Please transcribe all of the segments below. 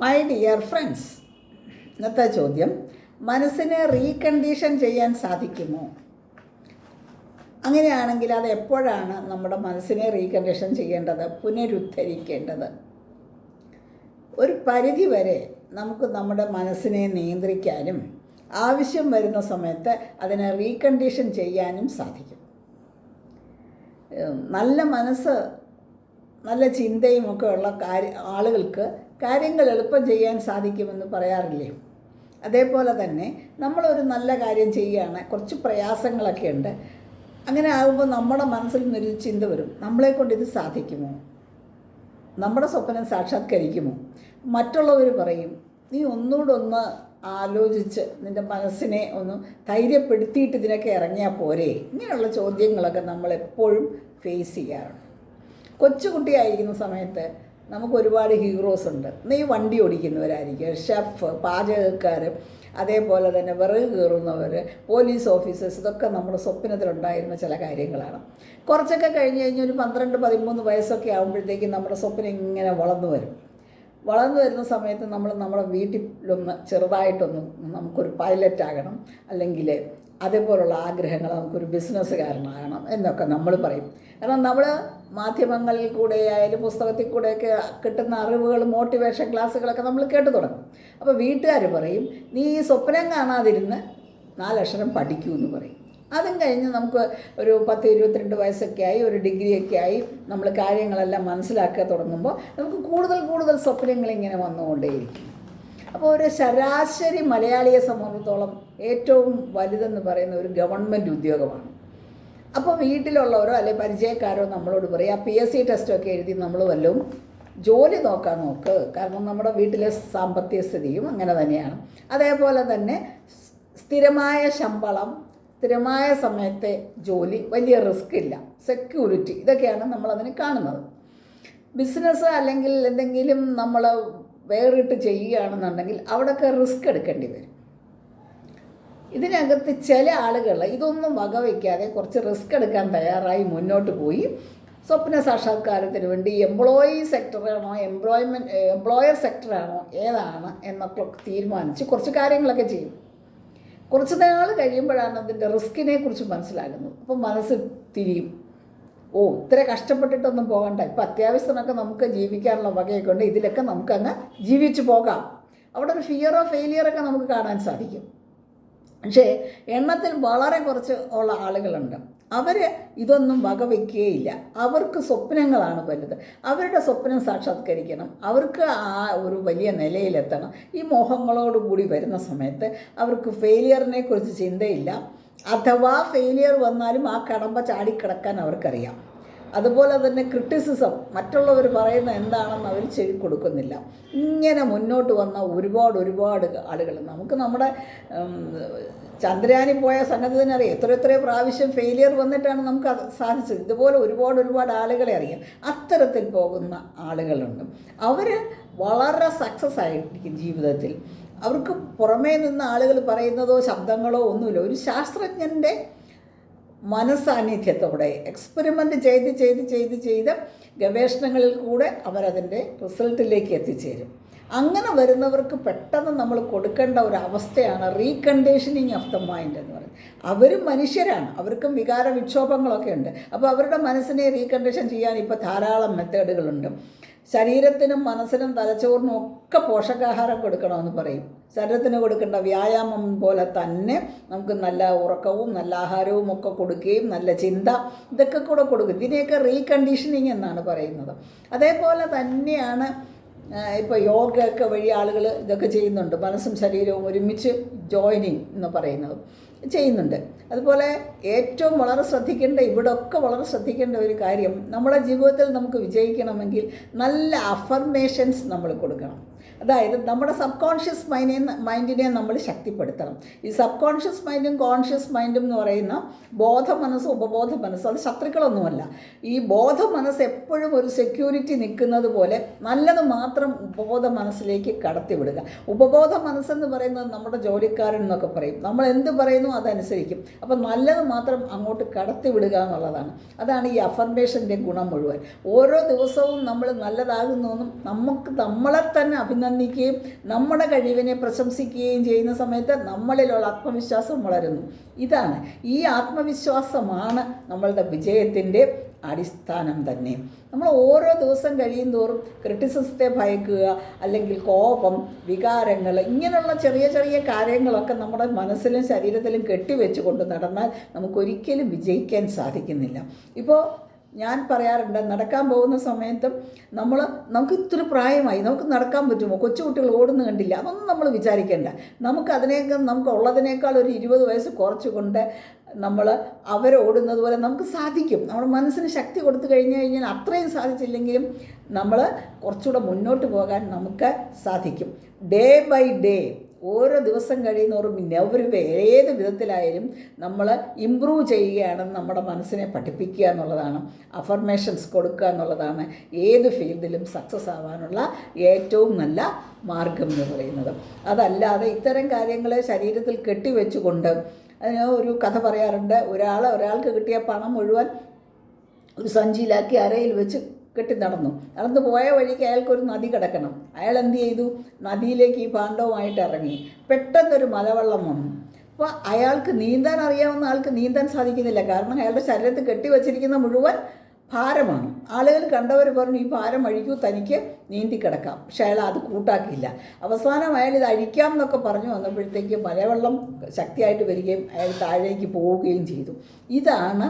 My dear friends ഇന്നത്തെ ചോദ്യം മനസ്സിനെ റീകണ്ടീഷൻ ചെയ്യാൻ സാധിക്കുമോ? അങ്ങനെയാണെങ്കിൽ അത് എപ്പോഴാണ് നമ്മുടെ മനസ്സിനെ റീകണ്ടീഷൻ ചെയ്യേണ്ടത് പുനരുദ്ധരിക്കേണ്ടത്? ഒരു പരിധി വരെ നമുക്ക് നമ്മുടെ മനസ്സിനെ നിയന്ത്രിക്കാനും ആവശ്യം വരുന്ന സമയത്ത് അതിനെ റീകണ്ടീഷൻ ചെയ്യാനും സാധിക്കും. നല്ല മനസ്സ് നല്ല ചിന്തയും ഒക്കെ ഉള്ള കാര്യ ആളുകൾക്ക് കാര്യങ്ങൾ എളുപ്പം ചെയ്യാൻ സാധിക്കുമെന്ന് പറയാറില്ലേ? അതേപോലെ തന്നെ നമ്മളൊരു നല്ല കാര്യം ചെയ്യുകയാണ് കുറച്ച് പ്രയാസങ്ങളൊക്കെ ഉണ്ട്. അങ്ങനെ ആകുമ്പോൾ നമ്മുടെ മനസ്സിൽ നിന്നൊരു ചിന്ത വരും നമ്മളെ കൊണ്ട് ഇത് സാധിക്കുമോ? നമ്മുടെ സ്വപ്നം സാക്ഷാത്കരിക്കുമോ? മറ്റുള്ളവർ പറയും നീ ഒന്നുകൂടെ ഒന്ന് ആലോചിച്ച് നിന്റെ മനസ്സിനെ ഒന്ന് ധൈര്യപ്പെടുത്തിയിട്ട് ഇതിനൊക്കെ ഇറങ്ങിയാൽ പോരെ? ഇങ്ങനെയുള്ള ചോദ്യങ്ങളൊക്കെ നമ്മൾ എപ്പോഴും ഫേസ് ചെയ്യാറുണ്ട്. കൊച്ചുകുട്ടിയായിരിക്കുന്ന സമയത്ത് നമുക്ക് ഒരുപാട് ഹീറോസ് ഉണ്ട്. നീ വണ്ടി ഓടിക്കുന്നവരായിരിക്കും. ഷെഫ് പാചകക്കാർ അതേപോലെ തന്നെ വിറക് കയറുന്നവർ പോലീസ് ഓഫീസേഴ്സ് ഇതൊക്കെ നമ്മുടെ സ്വപ്നത്തിലുണ്ടായിരുന്ന ചില കാര്യങ്ങളാണ്. കുറച്ചൊക്കെ കഴിഞ്ഞ് കഴിഞ്ഞ് ഒരു പന്ത്രണ്ട് പതിമൂന്ന് വയസ്സൊക്കെ ആകുമ്പോഴത്തേക്കും നമ്മുടെ സ്വപ്നം ഇങ്ങനെ വളർന്നു വരും. വളർന്നു വരുന്ന സമയത്ത് നമ്മൾ നമ്മുടെ വീട്ടിലൊന്ന് ചെറുതായിട്ടൊന്ന് നമുക്കൊരു പൈലറ്റ് ആകണം. അല്ലെങ്കിൽ അതേപോലുള്ള ആഗ്രഹങ്ങൾ നമുക്കൊരു ബിസിനസ്സുകാരനാകണം എന്നൊക്കെ നമ്മൾ പറയും. കാരണം നമ്മൾ മാധ്യമങ്ങളിൽ കൂടെ ആയാലും പുസ്തകത്തിൽ കൂടെയൊക്കെ കിട്ടുന്ന അറിവുകൾ മോട്ടിവേഷൻ ക്ലാസ്സുകളൊക്കെ നമ്മൾ കേട്ടു തുടങ്ങും. അപ്പോൾ വീട്ടുകാർ പറയും നീ ഈ സ്വപ്നം കാണാതിരുന്ന് നാലക്ഷരം പഠിക്കൂ എന്ന് പറയും. അതും കഴിഞ്ഞ് നമുക്ക് ഒരു പത്ത് ഇരുപത്തിരണ്ട് വയസ്സൊക്കെ ആയി ഒരു ഡിഗ്രിയൊക്കെ ആയി നമ്മൾ കാര്യങ്ങളെല്ലാം മനസ്സിലാക്കുക തുടങ്ങുമ്പോൾ നമുക്ക് കൂടുതൽ കൂടുതൽ സ്വപ്നങ്ങൾ ഇങ്ങനെ വന്നുകൊണ്ടേയിരിക്കും. അപ്പോൾ ഒരു ശരാശരി മലയാളിയെ സംബന്ധിച്ചോളം ഏറ്റവും വലുതെന്ന് പറയുന്ന ഒരു ഗവൺമെന്റ് ഉദ്യോഗമാണ്. അപ്പോൾ വീട്ടിലുള്ളവരോ അല്ലെങ്കിൽ പരിചയക്കാരോ നമ്മളോട് പറയും ആ പി എസ് സി ടെസ്റ്റൊക്കെ എഴുതി നമ്മൾ വല്ലതും ജോലി നോക്കാൻ നോക്ക്. കാരണം നമ്മുടെ വീട്ടിലെ സാമ്പത്തിക സ്ഥിതിയും അങ്ങനെ തന്നെയാണ്. അതേപോലെ തന്നെ സ്ഥിരമായ ശമ്പളം സ്ഥിരമായ സമയത്തെ ജോലി വലിയ റിസ്ക് ഇല്ല. സെക്യൂരിറ്റി ഇതൊക്കെയാണ് നമ്മളതിന് കാണുന്നത്. ബിസിനസ് അല്ലെങ്കിൽ എന്തെങ്കിലും നമ്മൾ വേറിട്ട് ചെയ്യുകയാണെന്നുണ്ടെങ്കിൽ അവിടെയൊക്കെ റിസ്ക് എടുക്കേണ്ടി വരും. ഇതിനകത്ത് ചില ആളുകൾ ഇതൊന്നും വകവയ്ക്കാതെ കുറച്ച് റിസ്ക് എടുക്കാൻ തയ്യാറായി മുന്നോട്ട് പോയി. സ്വപ്ന സാക്ഷാത്കാരത്തിന് വേണ്ടി എംപ്ലോയി സെക്ടറാണോ എംപ്ലോയ്മെന്റ് എംപ്ലോയർ സെക്ടറാണോ ഏതാണ് എന്നൊക്കെ തീരുമാനിച്ച് കുറച്ച് കാര്യങ്ങളൊക്കെ ചെയ്യും. കുറച്ച് നാൾ കഴിയുമ്പോഴാണ് അതിന്റെ റിസ്കിനെ കുറിച്ച് മനസ്സിലാകുന്നത്. അപ്പം മനസ്സ് തിരിയും. ഓ ഇത്ര കഷ്ടപ്പെട്ടിട്ടൊന്നും പോകണ്ട. ഇപ്പം അത്യാവശ്യത്തിനൊക്കെ നമുക്ക് ജീവിക്കാനുള്ള വകയൊക്കെ ഉണ്ട്. ഇതിലൊക്കെ നമുക്കങ്ങ് ജീവിച്ചു പോകാം. അവിടെ ഒരു ഫിയർ ഓഫ് ഫെയിലിയറൊക്കെ നമുക്ക് കാണാൻ സാധിക്കും. പക്ഷേ എണ്ണത്തിൽ വളരെ കുറച്ച് ഉള്ള ആളുകളുണ്ട്. അവർ ഇതൊന്നും വകവയ്ക്കുകയില്ല അവർക്ക് സ്വപ്നങ്ങളാണ് വലുത്. അവരുടെ സ്വപ്നം സാക്ഷാത്കരിക്കണം. അവർക്ക് ആ ഒരു വലിയ നിലയിലെത്തണം. ഈ മോഹങ്ങളോടുകൂടി വരുന്ന സമയത്ത് അവർക്ക് ഫെയിലിയറിനെ കുറിച്ച് ചിന്തയില്ല. അഥവാ ഫെയിലിയർ വന്നാലും ആ കടമ്പ ചാടിക്കിടക്കാൻ അവർക്കറിയാം. അതുപോലെ തന്നെ ക്രിറ്റിസിസം മറ്റുള്ളവർ പറയുന്ന എന്താണെന്ന് അവർ ചെവി കൊടുക്കുന്നില്ല. ഇങ്ങനെ മുന്നോട്ട് വന്ന ഒരുപാട് ഒരുപാട് ആളുകൾ. നമുക്ക് നമ്മുടെ ചന്ദ്രയാനി പോയ സംഗതി തന്നെ അറിയാം. എത്ര എത്രയോ പ്രാവശ്യം ഫെയിലിയർ വന്നിട്ടാണ് നമുക്ക് അത് സാധിച്ചത്. ഇതുപോലെ ഒരുപാട് ഒരുപാട് ആളുകളെ അറിയാം. അത്തരത്തിൽ പോകുന്ന ആളുകളുണ്ട്. അവർ വളരെ സക്സസ് ആയിരിക്കും ജീവിതത്തിൽ. അവർക്ക് പുറമേ നിന്ന് ആളുകൾ പറയുന്നതോ ശബ്ദങ്ങളോ ഒന്നുമില്ല. ഒരു ശാസ്ത്രജ്ഞന്റെ മനസാന്നിധ്യത്തോടെ എക്സ്പെരിമെന്റ് ചെയ്ത് ചെയ്ത് ചെയ്ത് ചെയ്ത് ഗവേഷണങ്ങളിൽ കൂടെ അവരതിന്റെ റിസൾട്ടിലേക്ക് എത്തിച്ചേരും. അങ്ങനെ വരുന്നവർക്ക് പെട്ടെന്ന് നമ്മൾ കൊടുക്കേണ്ട ഒരു അവസ്ഥയാണ് റീകണ്ടീഷനിങ് ഓഫ് ദ മൈൻഡ് എന്ന് പറയുന്നത്. അവരും മനുഷ്യരാണ് അവർക്കും വികാര വിക്ഷോഭങ്ങളൊക്കെ ഉണ്ട്. അപ്പോൾ അവരുടെ മനസ്സിനെ റീകണ്ടീഷൻ ചെയ്യാൻ ഇപ്പോൾ ധാരാളം മെത്തേഡുകളുണ്ട് ശരീരത്തിനും മനസ്സിനും തലച്ചോറിനും ഒക്കെ പോഷകാഹാരം കൊടുക്കണമെന്ന് പറയും. ശരീരത്തിന് കൊടുക്കേണ്ട വ്യായാമം പോലെ തന്നെ നമുക്ക് നല്ല ഉറക്കവും നല്ല ആഹാരവും ഒക്കെ കൊടുക്കുകയും നല്ല ചിന്ത ഇതൊക്കെ കൂടെ കൊടുക്കും. ഇതിനെയൊക്കെ റീകണ്ടീഷനിങ് എന്നാണ് പറയുന്നത്. അതേപോലെ തന്നെയാണ് ഇപ്പോൾ യോഗയൊക്കെ വഴി ആളുകൾ ഇതൊക്കെ ചെയ്യുന്നുണ്ട്. മനസ്സും ശരീരവും ഒരുമിച്ച് ജോയിനിങ് എന്ന് പറയുന്നത് ചെയ്യുന്നുണ്ട്. അതുപോലെ ഏറ്റവും വളരെ ശ്രദ്ധിക്കേണ്ട ഇവിടെയൊക്കെ വളരെ ശ്രദ്ധിക്കേണ്ട ഒരു കാര്യം നമ്മുടെ ജീവിതത്തിൽ നമുക്ക് വിജയിക്കണമെങ്കിൽ നല്ല അഫർമേഷൻസ് നമ്മൾ കൊടുക്കണം. അതായത് നമ്മുടെ സബ് കോൺഷ്യസ് മൈൻഡിനെ മൈൻഡിനെ നമ്മൾ ശക്തിപ്പെടുത്തണം. ഈ സബ് കോൺഷ്യസ് മൈൻഡും കോൺഷ്യസ് മൈൻഡും എന്ന് പറയുന്ന ബോധ മനസ്സും ഉപബോധ മനസ്സും അത് ശത്രുക്കളൊന്നുമല്ല. ഈ ബോധ മനസ്സ് എപ്പോഴും ഒരു സെക്യൂരിറ്റി നിൽക്കുന്നത് പോലെ നല്ലത് മാത്രം ഉപബോധ മനസ്സിലേക്ക് കടത്തിവിടുക. ഉപബോധ മനസ്സെന്ന് പറയുന്നത് നമ്മുടെ ജോലിക്കാരൻ എന്നൊക്കെ പറയും. നമ്മൾ എന്ത് പറയുന്നു അതനുസരിക്കും. അപ്പം നല്ലത് മാത്രം അങ്ങോട്ട് കടത്തിവിടുക എന്നുള്ളതാണ്. അതാണ് ഈ അഫർമേഷന്റെ ഗുണം മുഴുവൻ. ഓരോ ദിവസവും നമ്മൾ നല്ലതാകുന്നു നമുക്ക് നമ്മളെ തന്നെ അഭിനന്ദിക്കുകയും നമ്മുടെ കഴിവിനെ പ്രശംസിക്കുകയും ചെയ്യുന്ന സമയത്ത് നമ്മളിലുള്ള ആത്മവിശ്വാസം വളരുന്നു. ഇതാണ് ഈ ആത്മവിശ്വാസമാണ് നമ്മളുടെ വിജയത്തിന്റെ അടിസ്ഥാനം തന്നെ. നമ്മൾ ഓരോ ദിവസം കഴിയും തോറും ക്രിറ്റിസിസത്തെ ഭയക്കുക അല്ലെങ്കിൽ കോപം വികാരങ്ങൾ ഇങ്ങനെയുള്ള ചെറിയ ചെറിയ കാര്യങ്ങളൊക്കെ നമ്മുടെ മനസ്സിലും ശരീരത്തിലും കെട്ടിവെച്ചുകൊണ്ട് നടന്നാൽ നമുക്കൊരിക്കലും വിജയിക്കാൻ സാധിക്കുന്നില്ല. ഇപ്പോൾ ഞാൻ പറയാറുണ്ട് നടക്കാൻ പോകുന്ന സമയത്തും നമ്മൾ നമുക്ക് ഇത്ര പ്രായമായി നമുക്ക് നടക്കാൻ പറ്റുമോ? കൊച്ചുകുട്ടികൾ ഓടുന്നു കണ്ടില്ല അതൊന്നും നമ്മൾ വിചാരിക്കേണ്ട. നമുക്ക് അതിനേക്കാൾ നമുക്ക് ഉള്ളതിനേക്കാൾ ഒരു ഇരുപത് വയസ്സ് കുറച്ചുകൊണ്ട് നമ്മൾ അവരോടുന്നത് പോലെ നമുക്ക് സാധിക്കും. നമ്മുടെ മനസ്സിന് ശക്തി കൊടുത്തു കഴിഞ്ഞു കഴിഞ്ഞാൽ അത്രയും സാധിച്ചില്ലെങ്കിലും നമ്മൾ കുറച്ചുകൂടെ മുന്നോട്ട് പോകാൻ നമുക്ക് സാധിക്കും. Day by day. ഓരോ ദിവസം കഴിയുന്നവരും അവർ ഏത് വിധത്തിലായാലും നമ്മൾ ഇമ്പ്രൂവ് ചെയ്യുകയാണെന്ന് നമ്മുടെ മനസ്സിനെ പഠിപ്പിക്കുക എന്നുള്ളതാണ്. അഫർമേഷൻസ് കൊടുക്കുക എന്നുള്ളതാണ് ഏത് ഫീൽഡിലും സക്സസ് ആവാനുള്ള ഏറ്റവും നല്ല മാർഗം എന്ന് പറയുന്നത്. അതല്ലാതെ ഇത്തരം കാര്യങ്ങളെ ശരീരത്തിൽ കെട്ടിവെച്ചുകൊണ്ട് അതിന് ഒരു കഥ പറയാറുണ്ട്. ഒരാൾ ഒരാൾക്ക് കിട്ടിയ പണം മുഴുവൻ ഒരു സഞ്ചിയിലാക്കി അരയിൽ വെച്ച് കെട്ടി നടന്നു. നടന്നു പോയ വഴിക്ക് അയാൾക്കൊരു നദി കിടക്കണം. അയാൾ എന്ത് ചെയ്തു? നദിയിലേക്ക് ഈ പാണ്ഡവുമായിട്ട് ഇറങ്ങി. പെട്ടെന്നൊരു മലവെള്ളം വന്നു. അപ്പോൾ അയാൾക്ക് നീന്താൻ അറിയാവുന്ന ആൾക്ക് നീന്താൻ സാധിക്കുന്നില്ല. കാരണം അയാളുടെ ശരീരത്തിൽ കെട്ടിവച്ചിരിക്കുന്ന മുഴുവൻ ഭാരമാണ്. ആളുകൾ കണ്ടവർ പറഞ്ഞു ഈ ഭാരം അഴിക്കൂ തനിക്ക് നീന്തി കിടക്കാം. പക്ഷെ അയാൾ അത് കൂട്ടാക്കിയില്ല. അവസാനം അയാൾ ഇത് അഴിക്കാം എന്നൊക്കെ പറഞ്ഞു വന്നപ്പോഴത്തേക്ക് മലവെള്ളം ശക്തിയായിട്ട് വരികയും അയാൾ താഴേക്ക് പോവുകയും ചെയ്തു. ഇതാണ്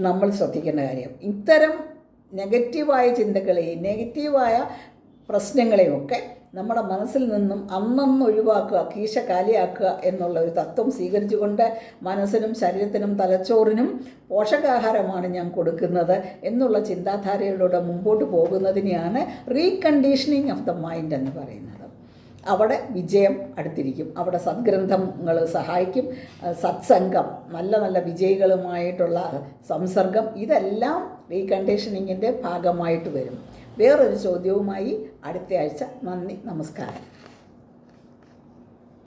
നമ്മൾ ശ്രദ്ധിക്കേണ്ട കാര്യം. ഇത്തരം നെഗറ്റീവായ ചിന്തകളെയും നെഗറ്റീവായ പ്രശ്നങ്ങളെയുമൊക്കെ നമ്മുടെ മനസ്സിൽ നിന്നും അന്നന്ന് ഒഴിവാക്കുക കീശ കാലിയാക്കുക എന്നുള്ള ഒരു തത്വം സ്വീകരിച്ചുകൊണ്ട് മനസ്സിനും ശരീരത്തിനും തലച്ചോറിനും പോഷകാഹാരമാണ് ഞാൻ കൊടുക്കുന്നത് എന്നുള്ള ചിന്താധാരയിലൂടെ മുമ്പോട്ട് പോകുന്നതിനെയാണ് റീകണ്ടീഷനിങ് ഓഫ് ദ മൈൻഡ് എന്ന് പറയുന്നത്. അവിടെ വിജയം അടുത്തിരിക്കും. അവിടെ സദ്ഗ്രന്ഥങ്ങൾ സഹായിക്കും. സത്സംഗം നല്ല നല്ല വിജയികളുമായിട്ടുള്ള സംസർഗം ഇതെല്ലാം റീകണ്ടീഷനിങ്ങിന്റെ ഭാഗമായിട്ട് വരും. വേറൊരു ചോദ്യവുമായി അടുത്ത ആഴ്ച നന്ദി നമസ്കാരം.